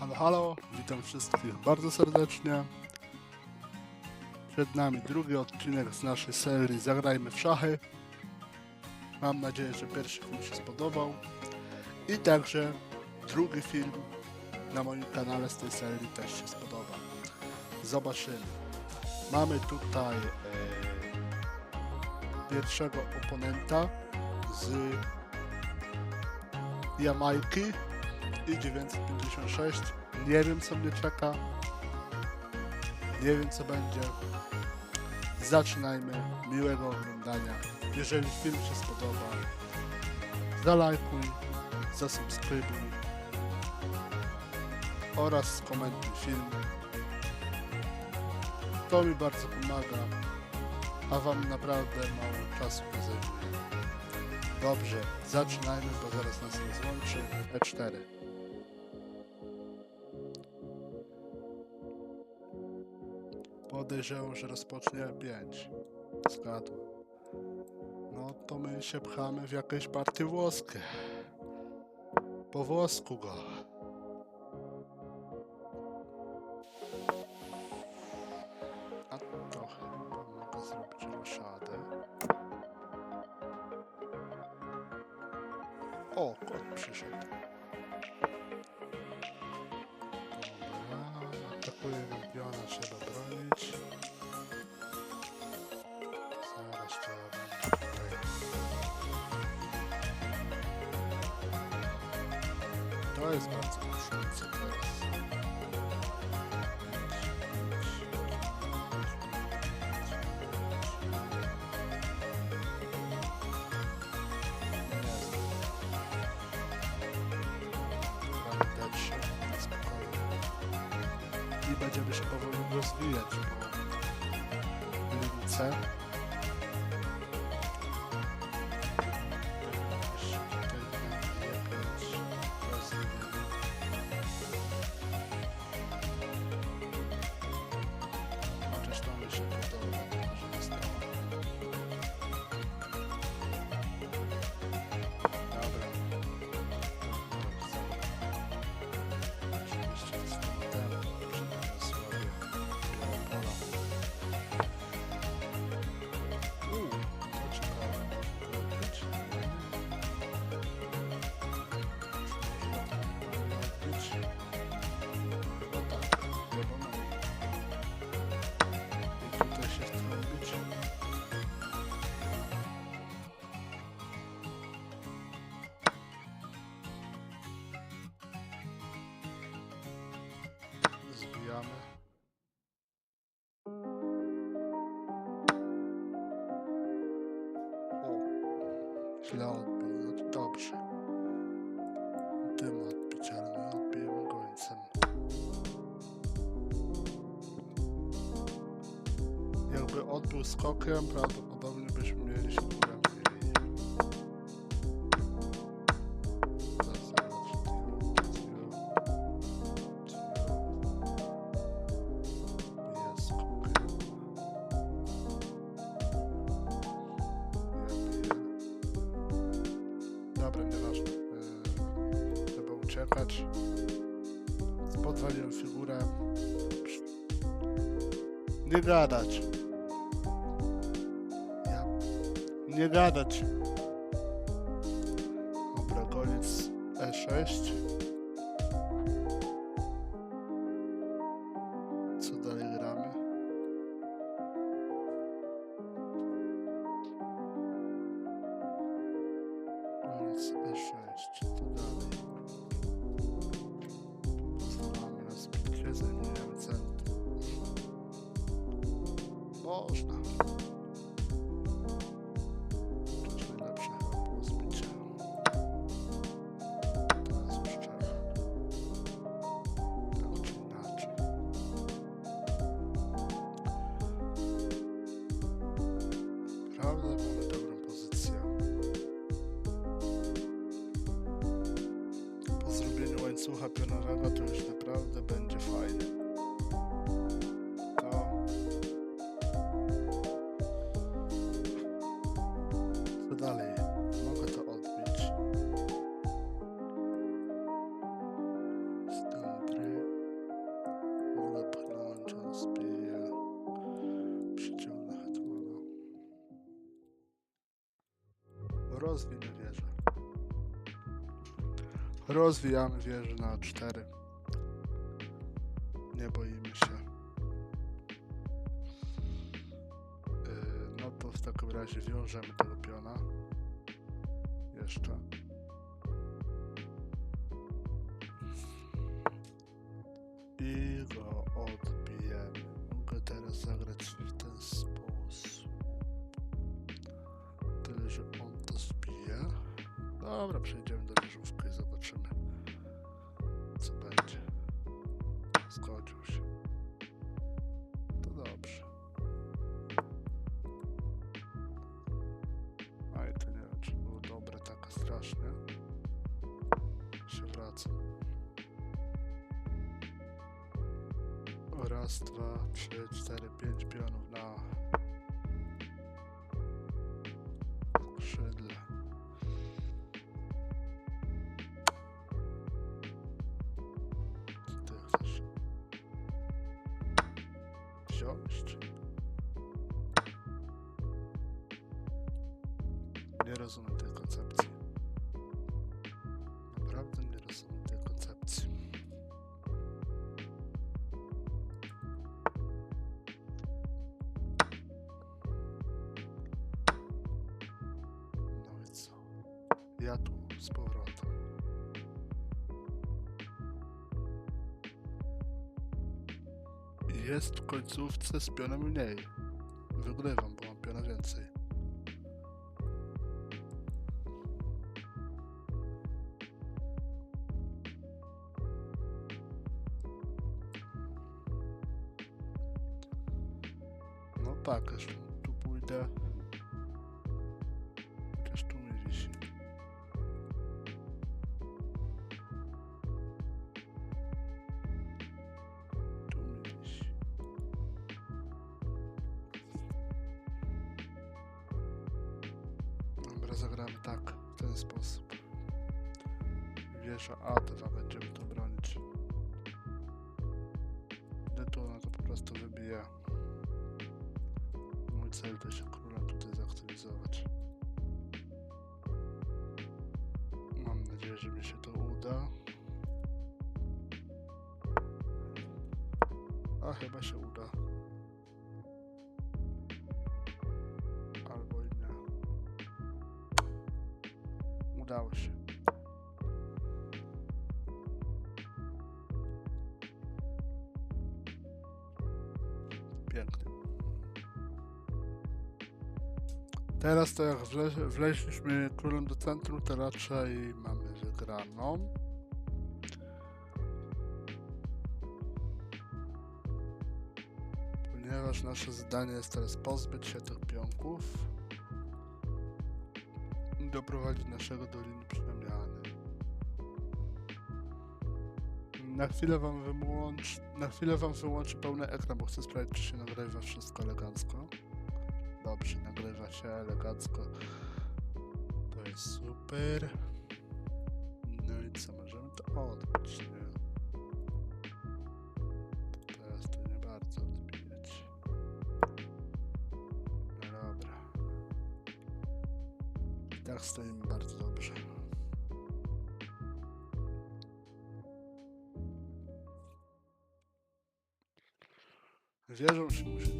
Halo, halo, witam wszystkich bardzo serdecznie. Przed nami drugi odcinek z naszej serii Zagrajmy w szachy. Mam nadzieję, że pierwszy film się spodobał. I także drugi film na moim kanale z tej serii też się spodoba. Zobaczymy. Mamy tutaj e, pierwszego oponenta z Jamajki i 956. Nie wiem co mnie czeka. Nie wiem co będzie. Zaczynajmy. Miłego oglądania. Jeżeli film się spodoba, zalajkuj, zasubskrybuj oraz skomentuj film. To mi bardzo pomaga, a Wam naprawdę mało czasu zajmuje. Dobrze, zaczynajmy, bo zaraz nas rozłączy. E4. Podejrzewam, że rozpocznie 5. Zgadłem. No to my się pchamy w jakieś partie włoskie. Po włosku go. I będziemy się powoli rozwijać po lince. patient. Skokiem, prawdopodobnie byśmy mieli się. Dobra, nieważne. Yy, uciekać. Podwaliłem figurę. Nie gadać. Nie gadać. Dobra, koniec E6. Co dalej gramy? Koniec E6. Co dalej? Pozwalamy na zbicie, zajmujemy. Można. słucha pionowego, to już naprawdę będzie fajnie. To... Co dalej? Mogę to odbić. Jest dobry. Wolę płynąć, on. Przyciągnę hetmana. Rozwinę wieżę. Rozwijamy wieżę na 4. Nie boimy się. Yy, No to w takim razie wiążemy tego piona. Jeszcze. I go odbijemy. Mogę teraz zagrać w ten sposób. Tyle, że on to zbije. Dobra, przejdziemy do Raz, dwa, trzy, cztery, pięć pionów na skrzydle. Co ty chcesz? Wziąć czy... Nie rozumiem tej koncepcji. Naprawdę nie rozumiem Jest w końcówce z pionem mniej. Wygrywam, bo mam piona więcej. No tak, tu pójdę. To wybije. Mój cel to się króla tutaj zaktualizować. Mam nadzieję, że mi się to uda. A chyba się uda. Teraz to jak wle wleźliśmy królem do centrum, to raczej mamy wygraną. Ponieważ nasze zadanie jest teraz pozbyć się tych pionków i doprowadzić naszego do przemiany. Na chwilę wam wyłącz, na chwilę wam wyłączę pełny ekran, bo chcę sprawdzić, czy się nagrywa wszystko elegancko. Dobrze, nagrywa się elegancko. To jest super. No i co, możemy to odbić, nie? Teraz to nie bardzo odbijać. No dobra. I tak stoimy bardzo dobrze. Wierzą się musi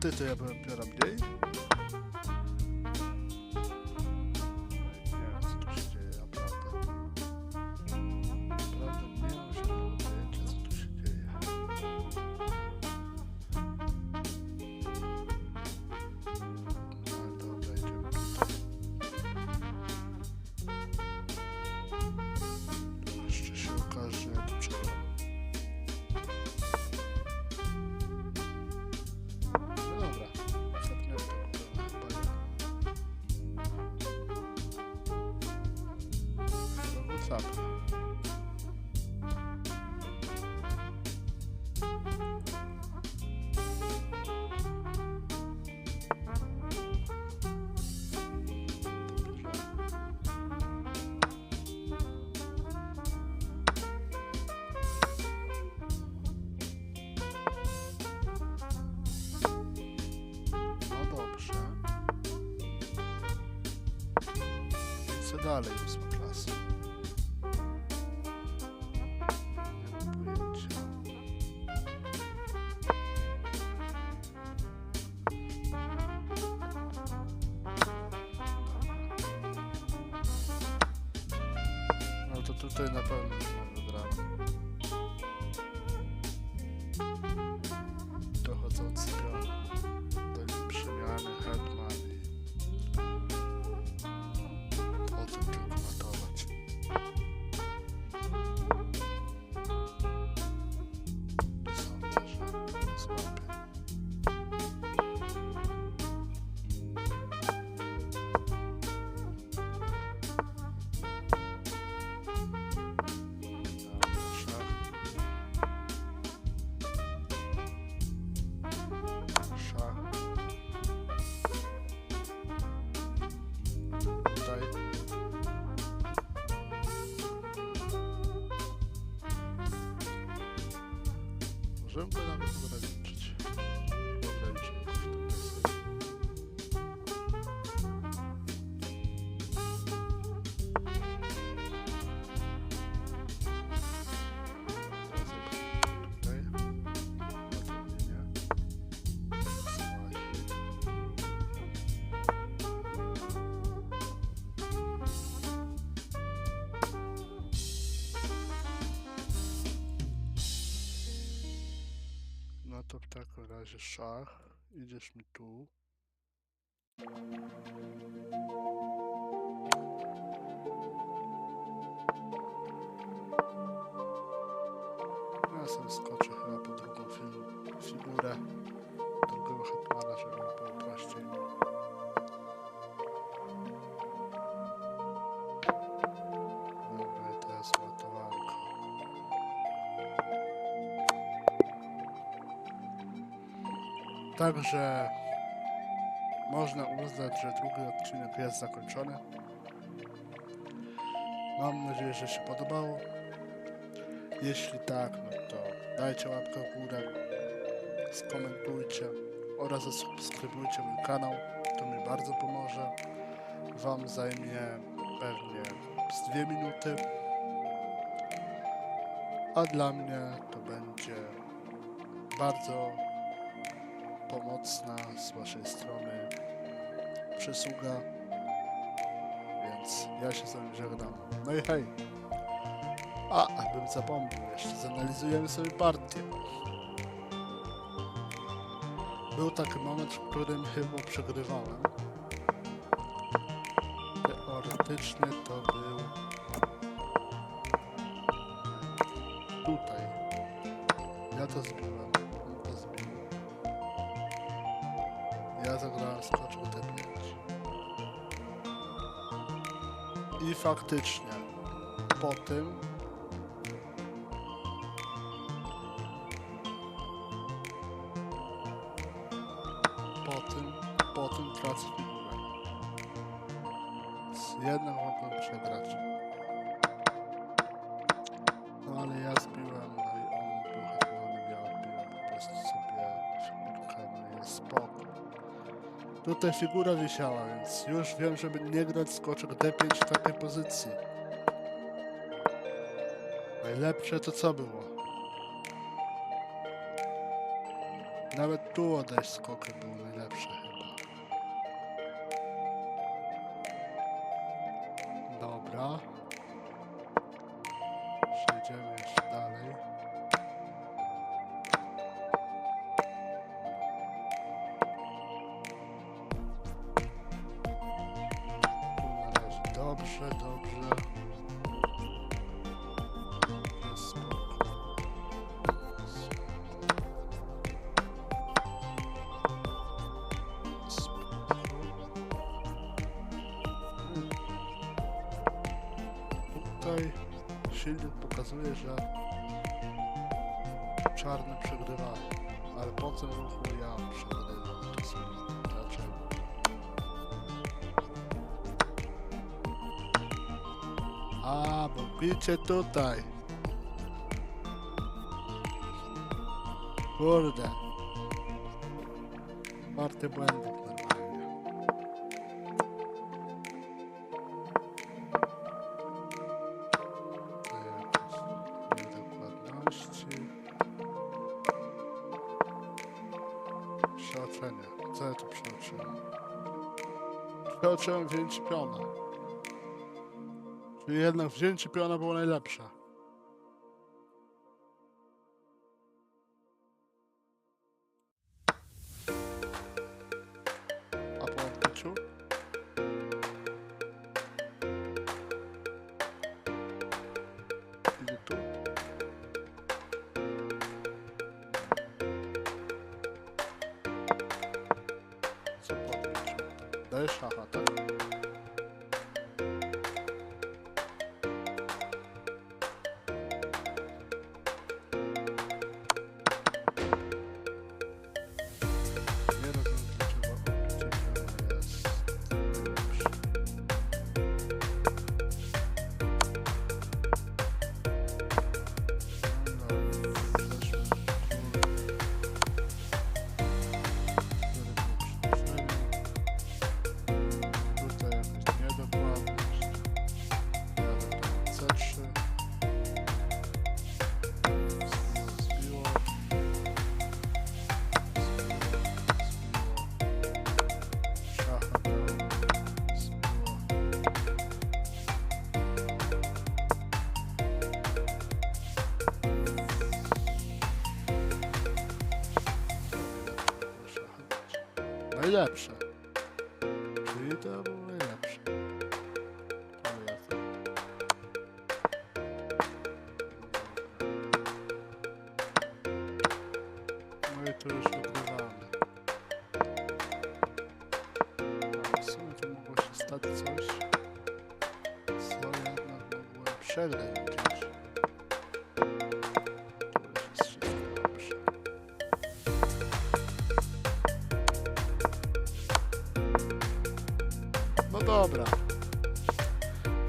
Ty to ja byłem piora mniej. Nie ładne. No dobrze. No to Możemy go nawet szach. Idziesz mi tu. Ja sobie skoczę chyba po drugą fi- figurę Także można uznać, że drugi odcinek jest zakończony. Mam nadzieję, że się podobało. Jeśli tak, no to dajcie łapkę w górę, skomentujcie oraz zasubskrybujcie mój kanał. To mi bardzo pomoże. Wam zajmie pewnie z dwie minuty. A dla mnie to będzie bardzo pomocna z Waszej strony przysługa. Więc ja się z Wami żegnam. No i hej! A, bym zapomniał jeszcze, zanalizujemy sobie partię. Był taki moment, w którym chyba przegrywałem. Teoretycznie to był tutaj. Ja to zbiłem, Ja zagrałem skoczył T5. I faktycznie po tym po tym, po tym tracę figurę. Więc jednak mogłem przegrać. No ale ja zbiłem, no i on był hetmanem, ja odbiłem po prostu sobie figurkę, no jest spoko. Tutaj figura wisiała, więc już wiem, żeby nie grać skoczek D5 w takiej pozycji. Najlepsze to co było? Nawet tu odejść skokiem było najlepsze dobrze, dobrze. Tutaj filmik pokazuje, że czarny przegrywa, ale po tym ruchu ja przegrywam A, bo bicie tutaj. Kurde. Warty błędek normalnie. To jakieś niedokładności. Przeoczenie. Co ja tu przeoczyłem? Przeoczyłem piona. Czyli jednak wzięcie piona było najlepsze. A po tu. Co po szacha, tak? Było najlepsze. To ja to. No i to już odgrywamy. A w sumie to mogło się stać coś, co jednak mogłem przegrać dobra.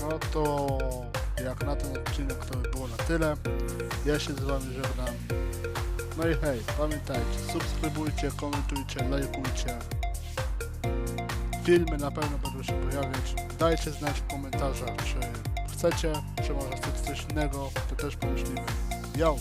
No to jak na ten odcinek to by było na tyle. Ja się z wami żegnam. No i hej, pamiętajcie, subskrybujcie, komentujcie, lajkujcie. Filmy na pewno będą się pojawiać. Dajcie znać w komentarzach, czy chcecie, czy może chcecie coś innego, to też pomyślimy. Yo!